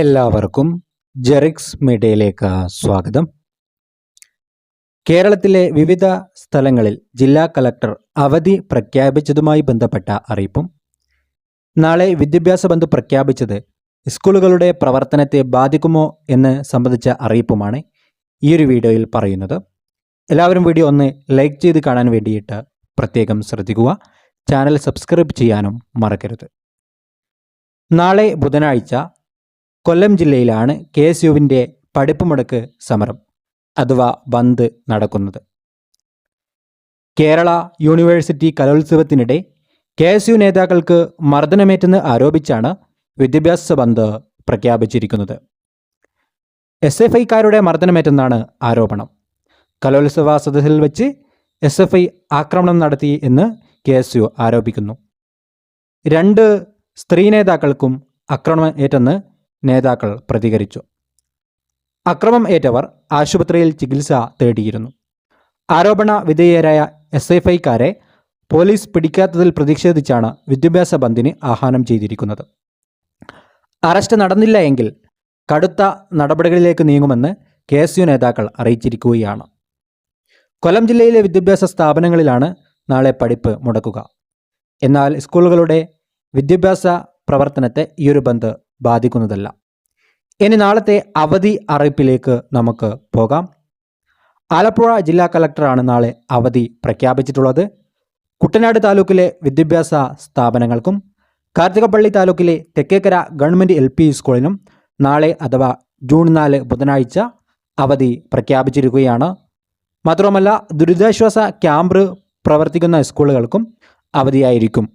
എല്ലാവർക്കും ജെറിക്സ് മീഡിയയിലേക്ക് സ്വാഗതം. കേരളത്തിലെ വിവിധ സ്ഥലങ്ങളിൽ ജില്ലാ കലക്ടർ അവധി പ്രഖ്യാപിച്ചതുമായി ബന്ധപ്പെട്ട അറിയിപ്പും നാളെ വിദ്യാഭ്യാസ ബന്ധു പ്രഖ്യാപിച്ചത് സ്കൂളുകളുടെ പ്രവർത്തനത്തെ ബാധിക്കുമോ എന്ന് സംബന്ധിച്ച അറിയിപ്പുമാണ് ഈ ഒരു വീഡിയോയിൽ പറയുന്നത്. എല്ലാവരും വീഡിയോ ഒന്ന് ലൈക്ക് ചെയ്ത് കാണാൻ വേണ്ടിയിട്ട് പ്രത്യേകം ശ്രദ്ധിക്കുക. ചാനൽ സബ്സ്ക്രൈബ് ചെയ്യാനും മറക്കരുത്. നാളെ ബുധനാഴ്ച കൊല്ലം ജില്ലയിലാണ് കെ എസ് യുവിന്റെ പഠിപ്പുമുടക്ക് സമരം അഥവാ ബന്ദ് നടക്കുന്നത്. കേരള യൂണിവേഴ്സിറ്റി കലോത്സവത്തിനിടെ കെ എസ് യു നേതാക്കൾക്ക് മർദ്ദനമേറ്റെന്ന് ആരോപിച്ചാണ് വിദ്യാഭ്യാസ ബന്ദ് പ്രഖ്യാപിച്ചിരിക്കുന്നത്. എസ് എഫ് ഐക്കാരുടെ മർദ്ദനമേറ്റെന്നാണ് ആരോപണം. കലോത്സവ സദസ്സിൽ വെച്ച് എസ് എഫ് ഐ ആക്രമണം നടത്തി എന്ന് കെ എസ് യു ആരോപിക്കുന്നു. രണ്ട് സ്ത്രീ നേതാക്കൾക്കും ആക്രമണം ഏറ്റെന്ന് നേതാക്കൾ പ്രതികരിച്ചു. അക്രമം ഏറ്റവർ ആശുപത്രിയിൽ ചികിത്സ തേടിയിരുന്നു. ആരോപണ വിധേയരായ എസ് എഫ് ഐക്കാരെ പോലീസ് പിടിക്കാത്തതിൽ പ്രതിഷേധിച്ചാണ് വിദ്യാഭ്യാസ ബന്ദിന് ആഹ്വാനം ചെയ്തിരിക്കുന്നത്. അറസ്റ്റ് നടന്നില്ല എങ്കിൽ കടുത്ത നടപടികളിലേക്ക് നീങ്ങുമെന്ന് കെ എസ് യു നേതാക്കൾ അറിയിച്ചിരിക്കുകയാണ്. കൊല്ലം ജില്ലയിലെ വിദ്യാഭ്യാസ സ്ഥാപനങ്ങളിലാണ് നാളെ പഠിപ്പ് മുടക്കുക. എന്നാൽ സ്കൂളുകളുടെ വിദ്യാഭ്യാസ പ്രവർത്തനത്തെ ഈ ഒരു ബന്ദ് ബാധിക്കുന്നതല്ല. ഇനി നാളത്തെ അവധി അറിയിപ്പിലേക്ക് നമുക്ക് പോകാം. ആലപ്പുഴ ജില്ലാ കളക്ടറാണ് നാളെ അവധി പ്രഖ്യാപിച്ചിട്ടുള്ളത്. കുട്ടനാട് താലൂക്കിലെ വിദ്യാഭ്യാസ സ്ഥാപനങ്ങൾക്കും കാർത്തികപ്പള്ളി താലൂക്കിലെ തെക്കേക്കര ഗവൺമെന്റ് എൽ പി സ്കൂളിനും നാളെ അഥവാ ജൂൺ നാല് ബുധനാഴ്ച അവധി പ്രഖ്യാപിച്ചിരിക്കുകയാണ്. മാത്രമല്ല ദുരിതാശ്വാസ ക്യാമ്പ് പ്രവർത്തിക്കുന്ന സ്കൂളുകൾക്കും അവധിയായിരിക്കും.